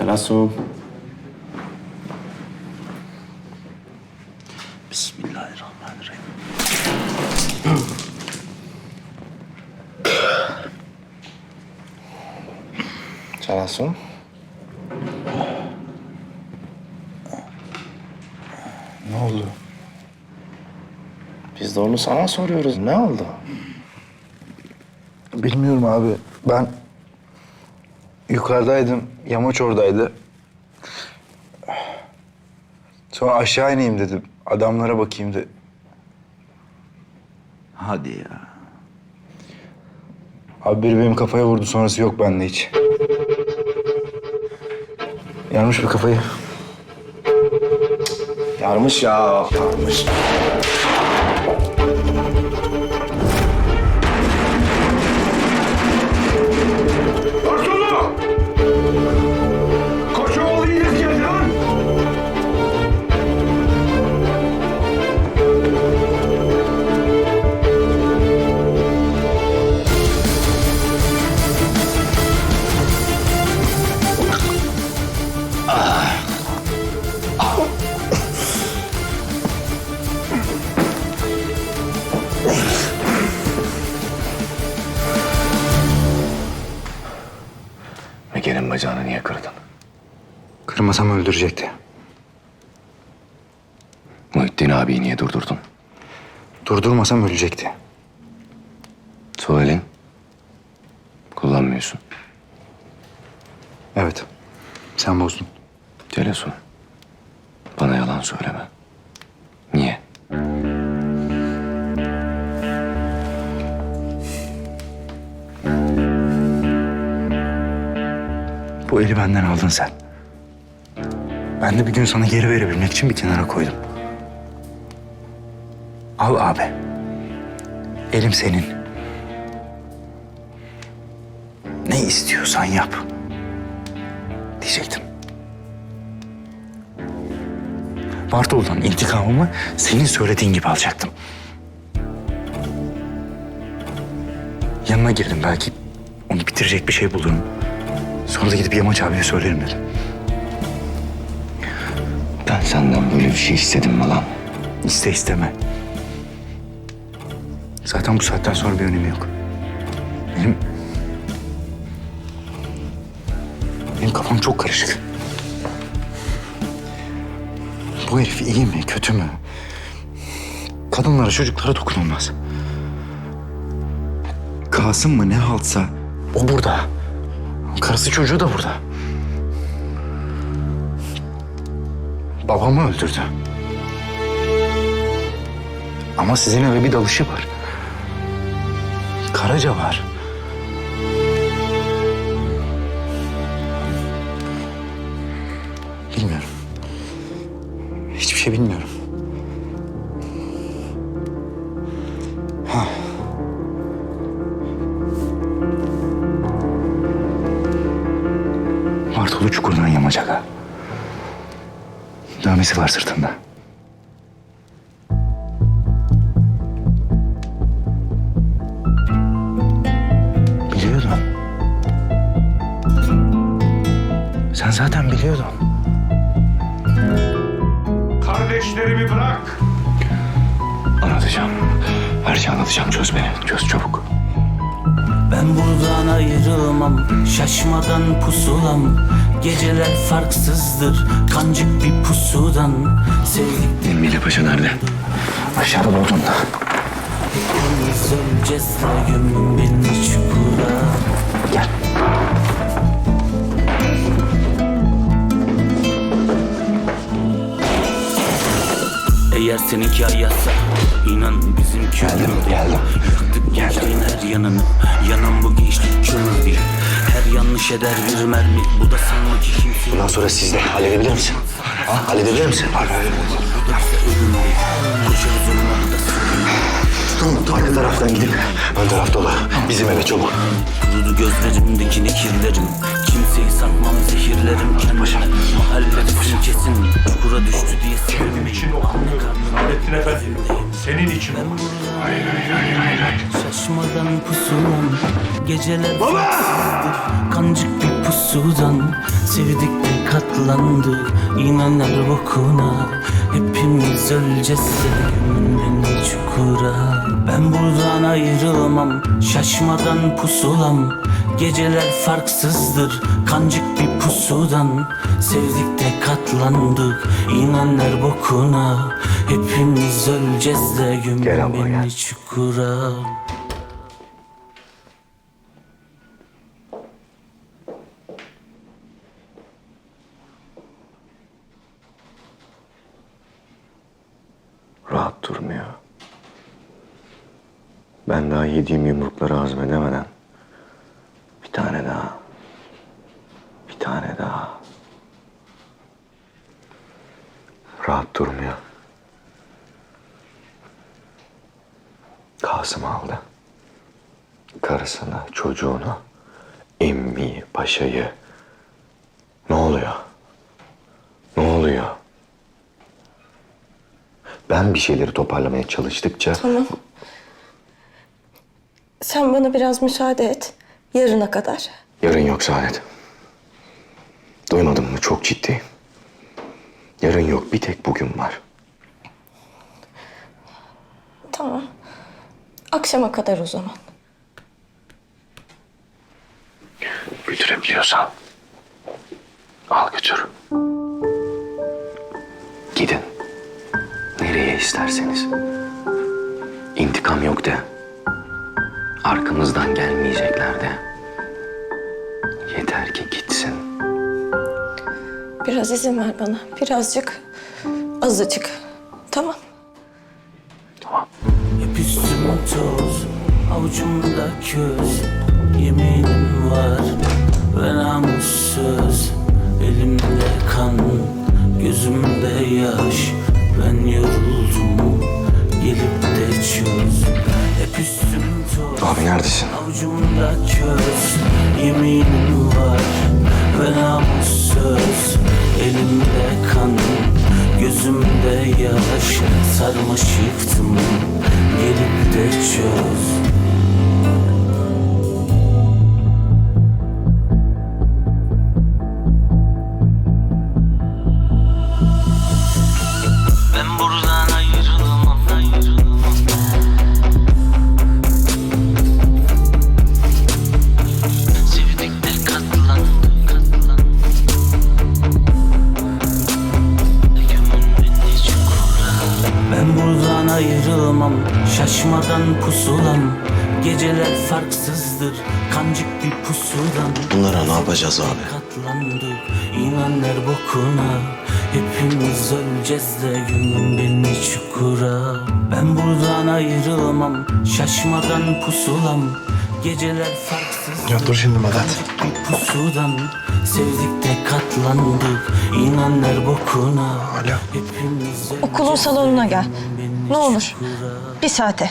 Celasu. Bismillahirrahmanirrahim. Celasu. Ne oldu? Biz de onu sana soruyoruz. Ne oldu? Bilmiyorum abi. Ben yukarıdaydım. Yamaç oradaydı. Sonra aşağı ineyim dedim. Adamlara bakayım de. Hadi ya. Abi biri benim kafaya vurdu. Sonrası yok bende hiç. Yarmış bir kafayı. Yarmış ya. Yarmış. Kırmasam öldürecekti. Muhittin abiyi niye durdurdun? Durdurmasam ölecekti. Sol elin. Kullanmıyorsun. Evet. Sen bozdun. Celasu. Bana yalan söyleme. Niye? Bu eli benden aldın sen. Ben de bir gün sana geri verebilmek için bir kenara koydum. Al abi. Elim senin. Ne istiyorsan yap. Diyecektim. Bartol'dan intikamımı senin söylediğin gibi alacaktım. Yanına girdim belki onu bitirecek bir şey bulurum. Sonra da gidip Yamaç abiye söylerim dedim. Ben senden böyle bir şey istedim mi lan? İste isteme. Zaten bu saatten sonra bir önemi yok. Benim... Benim kafam çok karışık. Bu herif iyi mi, kötü mü? Kadınlara, çocuklara dokunulmaz. Kasım mı ne haltsa o burada. Karısı çocuğu da burada. Babamı öldürdü. Ama sizin eve bir dalışı var. Karaca var. Bilmiyorum. Hiçbir şey bilmiyorum. Dövmesi var sırtında. Biliyordum. Sen zaten biliyordun. Kardeşlerimi bırak! Anlatacağım. Her şeyi anlatacağım. Çöz beni. Çöz çabuk. Ben buradan ayrılmam Şaşmadan pusulam Geceler farksızdır Kancık bir pusudan Sevdik Emine Paşa nerede? Aşağıda bodrumda. biz öleceğiz ve gömün beni çukura Gel. Eğer seninki hayatsa inan bizimki Geldim, geldim. Yaktık gençliğin her yanını Yanan bu gençlik çölür değil Her yanlış eder bir mermi Bu da sanma ki kimse Bundan sonra sizde. Halledebilir misin? Ha? Halledebilir misin? ölüm değil Koşarız ölüme da Tamam, arka taraftan gidip ön taraf dolu. Bizim eve çabuk. Kurudu gözlerimdeki nekirlerim Kimseyi satmam zehirlerim kendime Mahallerim kesin. Çukura düştü diye Senin için okudum. Nurettin Efendi. Senin için okudum. Şaşmadan pusulam Geceler farksızdır Kancık bir pusu pusudan Sevdik de katlandık. İnanır bokuna Hepimiz öleceğiz. Sevgimin çukura Ben buradan ayrılmam Şaşmadan pusulam. Geceler farksızdır Kancık bir pusudan. Sevdik de katlandık İnanır bokuna. Hepimiz öleceğiz de Gömün beni çukura Rahat durmuyor. Ben daha yediğim yumrukları hazmedemeden bir tane daha. Bir tane daha. Rahat durmuyor. Kasım aldı. Karısını, çocuğunu, emmiyi, paşayı. Ne oluyor? Ne oluyor? Ben bir şeyleri toparlamaya çalıştıkça Tamam. Sen bana biraz müsaade et. Yarına kadar. yarın yok Saadet. Duymadın mı? Çok ciddi. Yarın yok. Bir tek bugün var. Tamam. Akşama kadar o zaman. Götürebiliyorsan al götür. Gidin. Nereye isterseniz. İntikam yok de. Arkamızdan gelmeyecekler de. Yeter ki gitsin. Biraz izin ver bana. Birazcık. Azıcık. Tamam. Tamam. Hep üstüm toz, avucumda köz Yeminim var ve namussuz Elimde kan, gözümde yaş Ben yoruldum, gelip de toz Abi neredesin? Avucumda köz, yeminim var. Ve namussuz Elimde kan, gözümde yaş Sarmaşıktım, gelip de çöz Bunlara ne yapacağız abi? Katlandık İnanlar bokuna Hepimiz öleceğiz de gömün beni çukura Ben buradan ayrılmam Şaşmadan pusulam Geceler farksız Ya dur şimdi Medet. bir pusudan Sevdik de katlandık İnanlar bokuna Alo. Hepimiz Okulun salonuna gel. Ne olur. Bir saate.